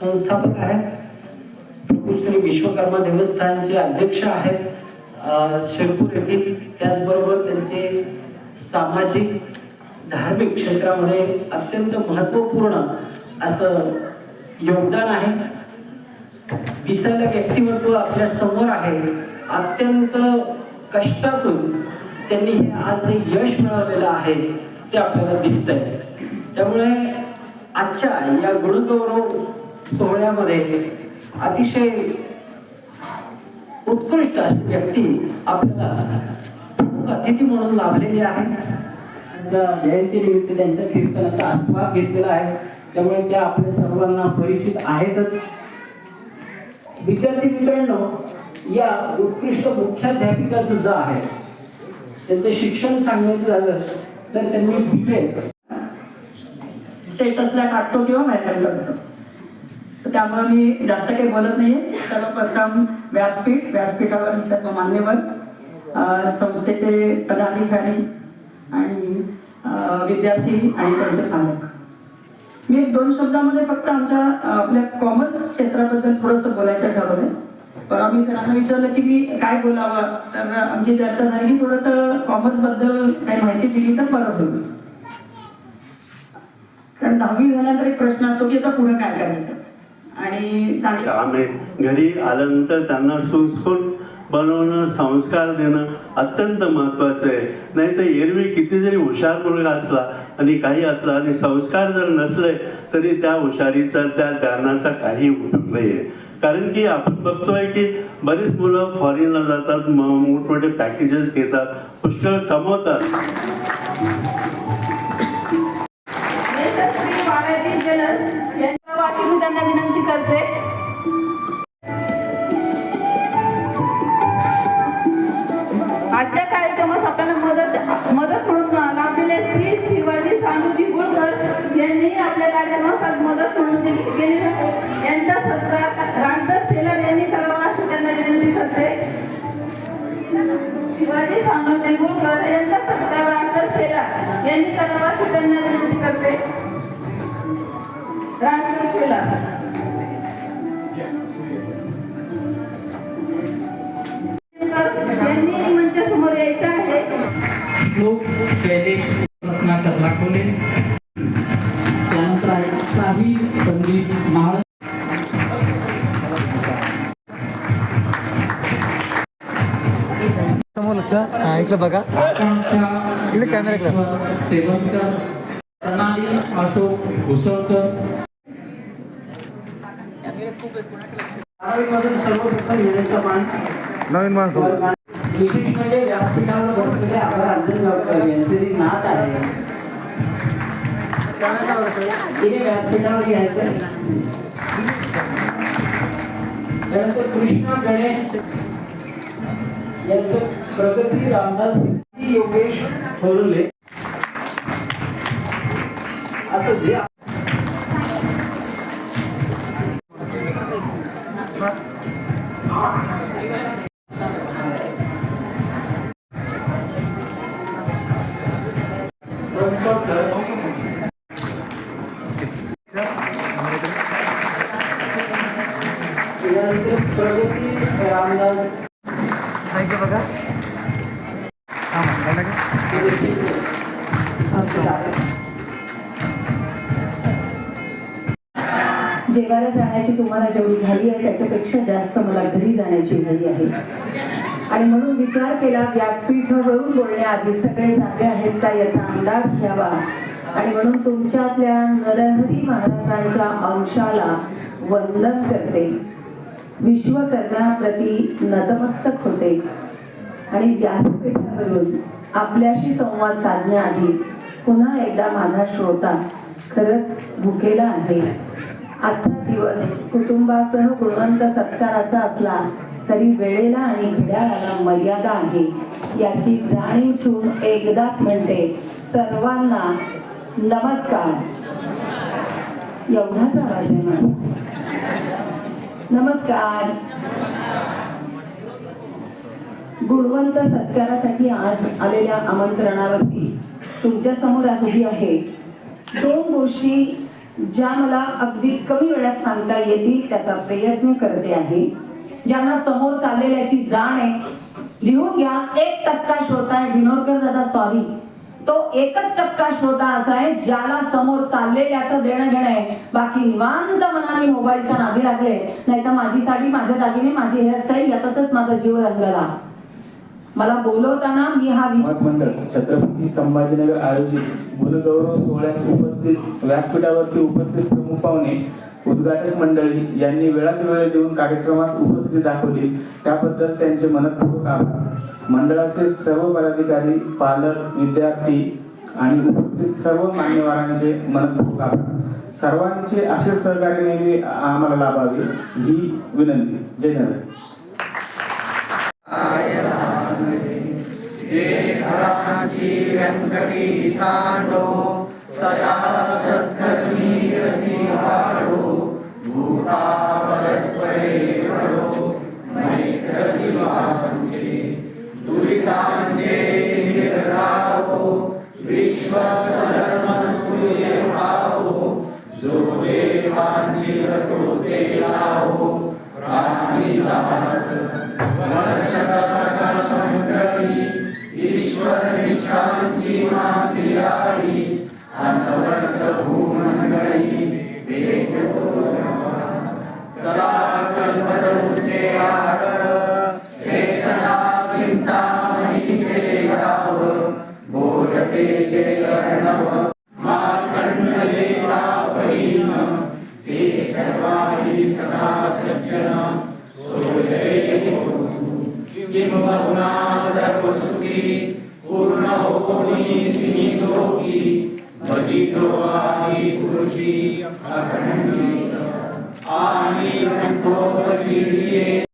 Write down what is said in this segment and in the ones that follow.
संस्थापक आहेत. प्रभू श्री विश्वकर्मा देवस्थानचे अध्यक्ष आहेत. शिरपूर येथील त्याचबरोबर त्यांचे सामाजिक धार्मिक क्षेत्रामध्ये अत्यंत महत्त्वपूर्ण असं योगदान आहे. दिसायला व्यक्तिमत्व आपल्यासमोर आहे. अत्यंत कष्टातून त्यांनी हे आज जे यश मिळवलेलं आहे ते आपल्याला दिसतंय. त्यामुळे आजच्या या गुणगौरव सोहळ्यामध्ये अतिशय उत्कृष्ट अशी व्यक्ती आपल्याला प्रमुख अतिथी म्हणून लाभलेली आहे. त्यांच्या जयंतीनिमित्त त्यांच्या कीर्तनाचा आस्वाद घेतलेला आहे. त्यामुळे त्या आपल्या सर्वांना परिचित आहेतच. विद्यार्थी मित्रांनो या उत्कृष्ट मुख्याध्यापिका सुद्धा आहेत. त्यांचं शिक्षण सांगायचं झालं तर त्यांनी बी ए स्टेटसला टाकतो किंवा व्हायरल करतो तर त्यामुळे मी जास्त काही बोलत नाहीये. सर्वप्रथम व्यासपीठ व्यासपीठावर मी सर्व मान्यवर संस्थेचे पदाधिकारी आणि विद्यार्थी आणि त्यांचे पालक. मी दोन शब्दामध्ये फक्त आमच्या आपल्या कॉमर्स क्षेत्राबद्दल थोडंसं बोलायचं ठरवलंय. पण आम्ही सरांना विचारलं की मी काय बोलावं? तर आमची चर्चा झाली की थोडंसं कॉमर्सबद्दल काही माहिती दिली तर परत होईल. कारण दहावी झाल्यानंतर एक प्रश्न असतो की आता पुढे काय करायचं? आणि चांगलं घरी आल्यानंतर त्यांना सुसकून बनवणं संस्कार देणं अत्यंत महत्वाचं आहे. नाही तर एरवी किती जरी हुशार मुलगा असला आणि काही असला आणि संस्कार जर नसले तरी त्या हुशारीचा त्या ज्ञानाचा काही उपयोग नाही आहे कारण की आपण बघतोय की बरीच मुलं फॉरेनला जातात म- मोठमोठे पॅकेजेस घेतात पुष्कळ कमवतात. मी त्यांना विनंती करते. आजच्या कार्यक्रमास आपल्याला मदत मदत म्हणून लाभलेले श्री शिवाजी सानुजी गुळकर यांनी आपल्या कार्यक्रमास मदत म्हणून दिली. सत्कार सेलर यांनी करावा अशी त्यांना विनंती करते. शिवाजी सानू गुळकर यांचा सत्कार रामदास सेलर यांनी करावा अशी त्यांना विनंती करते. रामदास सेलार. यांनी मंचासमोर यायचं आहे. श्लोक शैलेश रत्नाकर लाखोले इकडे बघा. इकडे प्रणाली अशोक नवीन माणसं. विशेष म्हणजे व्यासपीठावर बसलेले आपला अर्जुन गावकर यांचे जी नात आहे तिने व्यासपीठावर घ्यायचं त्यानंतर कृष्णा गणेश यांचं प्रगती रामदास योगेश थोरले असं जे प्रगती रामदास जेवायला जाण्याची तुम्हाला जेवढी झाली आहे त्याच्यापेक्षा जास्त मला घरी जाण्याची झाली आहे. आणि म्हणून विचार केला व्यासपीठावरून बोलण्याआधी सगळे जागे आहेत का याचा अंदाज घ्यावा? आणि म्हणून तुमच्यातल्या नरहरी महाराजांच्या अंशाला वंदन करते. विश्वकर्म्याप्रती नतमस्तक होते. आणि व्यासपीठावरून आपल्याशी संवाद साधण्याआधी पुन्हा एकदा माझा श्रोता खरंच भुकेला आहे. आजचा दिवस कुटुंबासह गुणवंत सत्काराचा असला तरी वेळेला आणि घड्याळाला मर्यादा आहे. याची जाणीव ठेवून एकदाच म्हणते सर्वांना नमस्कार. एवढाच आवाज आहे माझा. नमस्कार. गुणवंत सत्कारासाठी आज आलेल्या आमंत्रणावरती तुमच्यासमोर आज उभी आहे. दोन गोष्टी ज्या मला अगदी कमी वेळात सांगता येतील त्याचा प्रयत्न करते आहे. ज्यांना समोर चाललेल्याची जाण आहे लिहून घ्या. एक टक्का श्रोता आहे विनोदकर दादा सॉरी तो एकच टक्का श्रोता असा आहे ज्याला समोर चाललेल्याचं देणं घेणं आहे. बाकी निवांत मनाने मोबाईलच्या नादी लागले नाही तर माझी साडी माझ्या दागिने माझी हेअरस्टाईल यातच माझा जीव रंगला. मला बोलवताना मी हा मंडळ छत्रपती संभाजीनगर आयोजित गुणगौरव सोहळ्यास उपस्थित व्यासपीठावरती उपस्थित प्रमुख पाहुणे उद्घाटक मंडळी यांनी वेळात वेळ देऊन कार्यक्रमास उपस्थिती दाखवली. त्याबद्दल त्यांचे मनपूर्वक आभार. मंडळाचे सर्व पदाधिकारी पालक विद्यार्थी आणि उपस्थित सर्व मान्यवरांचे मनपूर्वक आभार. सर्वांचे असे सहकार्य नेहमी आम्हाला लाभावे ही विनंती. जय जय हराजी वेंकटेशानो सदा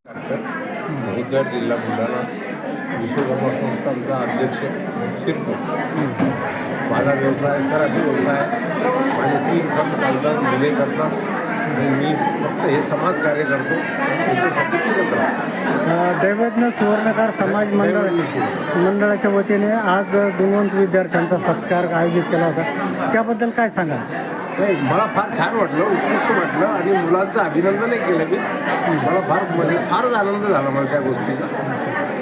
नगर उद्गार जिल्हा बुलढाणा विश्वकर्मा संस्थांचा अध्यक्ष शिरपूर. माझा व्यवसाय सराफी व्यवसाय माझे तीन फक्त कामगार मुले करतात आणि मी फक्त हे समाज कार्य करतो राहतो दैवज्ञ सुवर्णकार समाज मंडळ मंडळाच्या वतीने आज गुणवंत विद्यार्थ्यांचा सत्कार आयोजित केला होता. त्याबद्दल काय सांगा नाही मला फार छान वाटलं उत्कृष्ट वाटलं आणि मुलांचं अभिनंदनही केलं मी. मला फार म्हणजे फारच आनंद झाला मला त्या गोष्टीचा.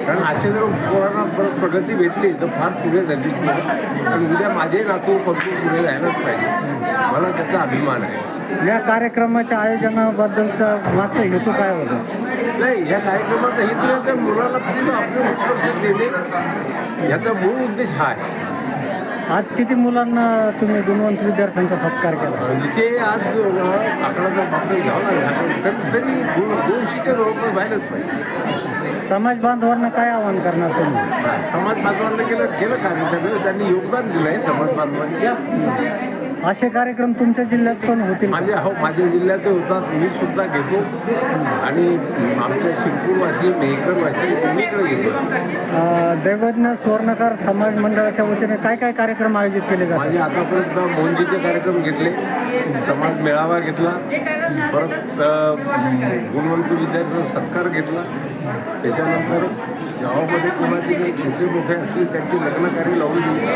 कारण असे जर पोरांना प्र- प्रगती भेटली तर फार पुढे पोरं. आणि उद्या माझे नातू पंतू पुढे जायलाच पाहिजे. मला त्याचा अभिमान आहे. या कार्यक्रमाच्या आयोजनाबद्दलचा मागचा हेतू काय होता? नाही या कार्यक्रमाचा हेतू आहे तर मुलाला फक्त आपलं उत्कर्ष देणे. याचा मूळ उद्देश हा आहे. आज किती मुलांना तुम्ही गुणवंत विद्यार्थ्यांचा सत्कार केला? इथे आज अं, आकडा जर बापरे घ्यावा लागला तर तरी दोन दोनशेच्या जवळपास व्हायलाच पाहिजे. समाज बांधवांना काय आवाहन करणार तुम्ही? समाज बांधवांना केलं केलं कार्य त्यामुळे त्यांनी योगदान दिलं आहे समाज बांधवांनी. असे कार्यक्रम तुमच्या जिल्ह्यात पण होतील का? माझे हो माझ्या जिल्ह्यात होतात मी सुद्धा घेतो. आणि आमच्या शिरपूरवासी मेहकरवासी सगळीकडे घेतो. दैवज्ञ सुवर्णकार समाज मंडळाच्या वतीने काय काय कार्यक्रम आयोजित केले जातात? माझे आतापर्यंत मोंजीचे कार्यक्रम घेतले. समाज मेळावा घेतला. परत गुणवंत विद्यार्थ्यांचा सत्कार घेतला. त्याच्यानंतर गावामध्ये कोणाचे जर छोटे मोठे असतील त्यांचे लग्न कार्य लावून दिले.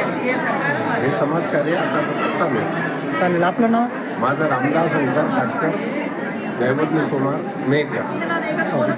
हे समाजकार्य आतापर्यंत चालू आहे. चालेल. आपलं नाव? माझं रामदास ओंकार काटकर. दैवज्ञ सोनार मेहकर